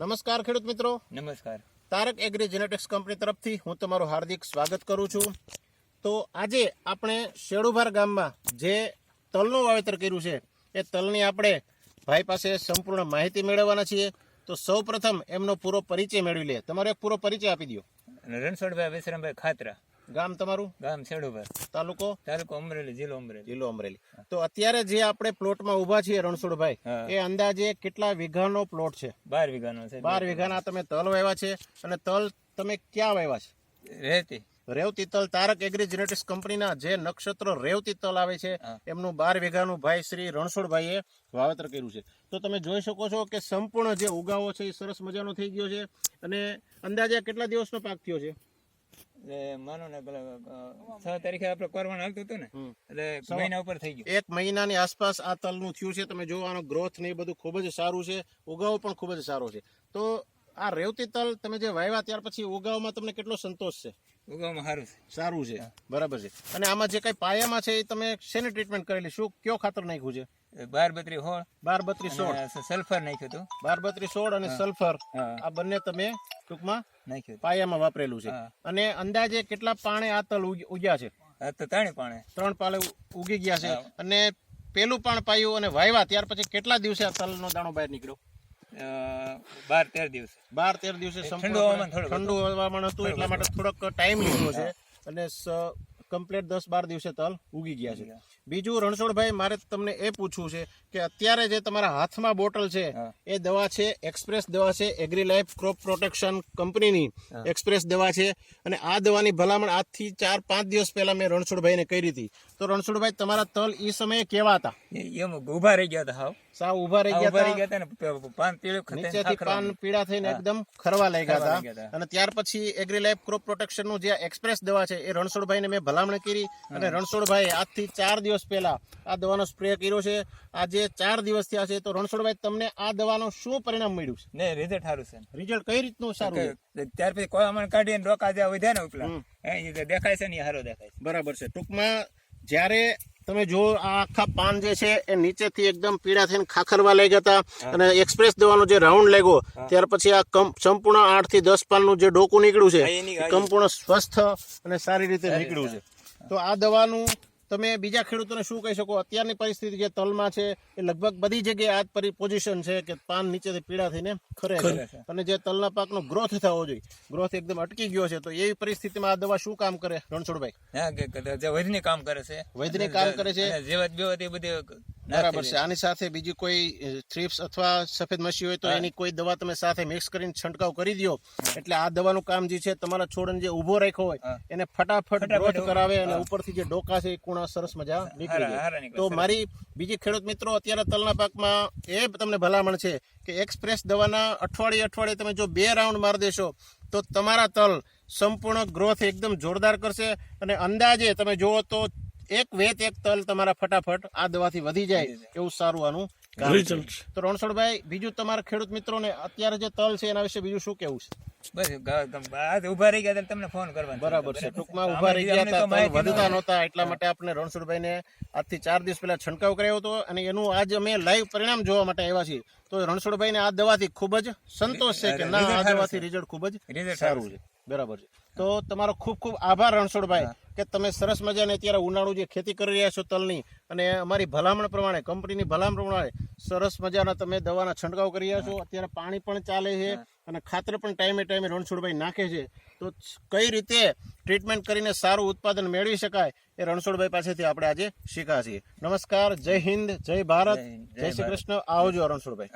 નમસ્કાર ખેડૂત મિત્રો. નમસ્કાર. તારક એગ્રી જેનેટિક્સ કંપની તરફથી હું તમારું હાર્દિક સ્વાગત કરું છું. તો આજે આપણે શેડુભાર ગામમાં જે તલનું વાવેતર કર્યું છે એ તલની આપણે ભાઈ પાસે સંપૂર્ણ માહિતી મેળવવાના છીએ. તો સૌપ્રથમ એમનો પૂરો પરિચય મેળવી લે. તમારો એક પૂરો પરિચય આપી દો રણછોડભાઈ વિશ્રામભાઈ ખાતરા. ગામ તમારું? ગામ છેડુભર તાલુકો? તાલુકો અમરેલી જિલ્લો અમરેલી. જિલ્લો અમરેલી. તો અત્યારે જે આપણે પ્લોટમાં ઊભા છીએ રણછોડભાઈ એ અંદાજે કેટલા વીઘાનો પ્લોટ છે? બાર વીઘાનો છે બાર વીઘાના તમે તલ વાવ્યા છે અને તલ તમે ક્યાં વાવ્યા છે? રહેતી રેવતી તલ તારક એગ્રી જેનેટિક્સ કંપનીના જે નક્ષત્ર રેવતી તલ આવે છે એમનું બાર વીઘાનું ભાઈ શ્રી રણછોડભાઈએ વાવેતર કર્યું છે. તો તમે જોઈ શકો છો કે સંપૂર્ણ જે ઉગાવો છે એ સરસ મજાનો થઈ ગયો છે અને અંદાજે કેટલા દિવસનો પાક થયો છે? માનો ને છ તારીખે આપણે કરવાનું હાલતું હતું ને એટલે મહિના ઉપર થઈ ગયું. એક મહિનાની આસપાસ આ તલનું થયું છે તમે જોવાનો ગ્રોથ ને એ બધું ખૂબ જ સારું છે ઉગાવ પણ ખૂબ જ સારો છે. તો આ રેવતી તલ તમે જે વાવ્યા ત્યાર પછી ઉગાવમાં તમને કેટલો સંતોષ છે? ઉગાવમાં સારું છે. સારું છે બરાબર છે. અને આમાં જે કઈ પાયામાં છે એ તમે શેની ટ્રીટમેન્ટ કરેલી? શું કયો ખાતર નાખ્યું છે? બાર બત્રી હોળ બાર બત્રીસ સોળ. સલ્ફર નાખ્યું હતું. બાર બત્રી સોળ અને સલ્ફર આ બંને તમે ટૂંકમાં નાખ્યું પાયામાં વાપરેલું છે. અને અંદાજે કેટલા પાણે આ તલ ઉગ્યા છે? ત્રણ પાણે. ત્રણ પાલે ઉગી ગયા છે. અને પેલું પાણ પાયું અને વાયવા ત્યાર પછી કેટલા દિવસે આ તલનો દાણો બહાર નીકળ્યો? બાર તેર દિવસે. બાર તેર દિવસે ઠંડુ હવામાન ઠંડુ હવામાન હતું એટલા માટે થોડોક ટાઈમ લીધો છે. અને કમ્પ્લીટ દસ બાર દિવસે તલ ઉગી ગયા છે. બીજું રણછોડભાઈ મારે તમને એ પૂછવું છે કે અત્યારે જે તમારા હાથમાં બોટલ છે એ દવા છે એક્સપ્રેસ દવા છે એગ્રી લાઈફ ક્રોપ પ્રોટેક્શન કંપનીની એક્સપ્રેસ દવા છે અને આ દવાની ભલામણ આજથી ચાર પાંચ દિવસ પહેલા મેં રણછોડભાઈને કરી હતી. તો રણછોડભાઈ તમારા તલ એ સમયે કેવા હતા? એમ ઊભા રહી ગયા હતા હાવ. સાવ ઊભા રહી ગયા ઊભા રહી ગયા હતા પાન પીળું ખાતે નીચેથી પાન પીળા થઈને એકદમ ખરવા લાગ્યા હતા. અને ત્યાર પછી એગ્રી લાઈફ ક્રોપ પ્રોટેક્શનનું જે એક્સપ્રેસ દવા છે એ રણછોડભાઈને મેં ભલામણ કરી અને રણછોડભાઈ આજથી ચાર દિવસ પહેલા આ દવાનો સ્પ્રે કર્યો છે. આજે ચાર દિવસ થયા છે. તો રણછોડભાઈ તમને આ દવાનું શું પરિણામ મળ્યું છે? ને રિઝલ્ટ સારું છે. રિઝલ્ટ કઈ રીતનું સારું ત્યાર પછી કોઈ અમને કાઢીને ડોકા જ્યાં વધ્યા ને ઉપલા. દેખાય છે ને સારો દેખાય છે. બરાબર છે. ટૂંકમાં જ્યારે તમે જો આ આખા પાન જે છે એ નીચેથી એકદમ પીળા થઈને ખાખરવા ગયા હતા અને એક્સપ્રેસ દવાનો જે રાઉન્ડ લાગ્યો ત્યાર પછી આ સંપૂર્ણ આઠથી દસ પાનનું જે ડોકું નીકળ્યું છે એ સંપૂર્ણ સ્વસ્થ અને સારી રીતે નીકળ્યું છે. તો આ દવાનું તમે બીજા ખેડૂતોને શું કહી શકો? અત્યારની પરિસ્થિતિ જે તલમાં છે એ લગભગ બધી જગ્યાએ આ પોઝિશન છે કે પાન નીચેથી પીળા થઈને ખરે છે. અને જે તલના પાકનો ગ્રોથ થવો જોઈએ. ગ્રોથ એકદમ અટકી ગયો છે. તો એવી પરિસ્થિતિમાં આ દવા શું કામ કરે રણછોડભાઈ? હા કે જે વૈદની કામ કરે છે. વૈદની કામ કરે છે. જેવત બધી બરાબર છે. આની સાથે બીજી કોઈ થ્રીપ્સ અથવા સફેદ મસી હોય તો એની કોઈ દવા તમે સાથે મિક્સ કરીને છંટકાવ કરી દો એટલે આ દવાનું કામ જે છે તમારા છોડને જે ઊભો રાખ્યો હોય એને ફટાફટ ગ્રોથ કરાવે અને ઉપરથી જે ડોકા છે એ કુણા સરસ મજા નીકળી જાય. તો મારી બીજી ખેડૂત મિત્રો અત્યારે તલના પાકમાં એ તમને ભલામણ છે કે એક્સપ્રેસ દવાના અઠવાડિયે અઠવાડિયે તમે જો બે રાઉન્ડ મારી દેશો તો તમારા તલ સંપૂર્ણ ગ્રોથ એકદમ જોરદાર કરશે અને અંદાજે તમે જુઓ તો એક વેત એક તલ તમારા ફટાફટ આ દવાથી વધી જાય એવું સારું આનું છે. તો રણછોડભાઈ બીજું તમારા ખેડૂત મિત્રોને અત્યારે જે તલ છે એના વિશે બીજું શું કેવું છે? બસ ગ- ગ- આજ ઊભા રહી ગયા તમને ફોન કરવાનો. બરાબર છે. ટૂંકમાં ઊભા રહી ગયા હતા તો તલ માહિતી વધતા નહોતા એટલા માટે આપણે રણછોડભાઈને આજથી ચાર દિવસ પહેલા છંટકાવ કર્યો હતો અને એનું આજ અમે લાઈવ પરિણામ જોવા માટે આવ્યા છીએ. તો રણછોડભાઈને આ દવાથી ખૂબ જ સંતોષ છે કે ના આ દવાથી રિઝલ્ટ ખૂબ જ સારું છે. બરાબર છે. તો તમારો ખૂબ ખૂબ આભાર રણછોડભાઈ. કે તમે સરસ મજાને અત્યારે ઉનાળુ જે ખેતી કરી રહ્યા છો તલની અને અમારી ભલામણ પ્રમાણે કંપનીની ભલામણ પ્રમાણે સરસ મજાના તમે દવાના છંટકાવ કરી રહ્યા છો. અત્યારે પાણી પણ ચાલે છે અને ખાતર પણ ટાઈમે ટાઈમે રણછોડભાઈ નાખે છે. તો કઈ રીતે ટ્રીટમેન્ટ કરીને સારું ઉત્પાદન મેળવી શકાય એ રણછોડભાઈ પાસેથી આપણે આજે શીખા છીએ. નમસ્કાર જય હિન્દ જય ભારત જય શ્રી કૃષ્ણ. આવજો રણછોડભાઈ.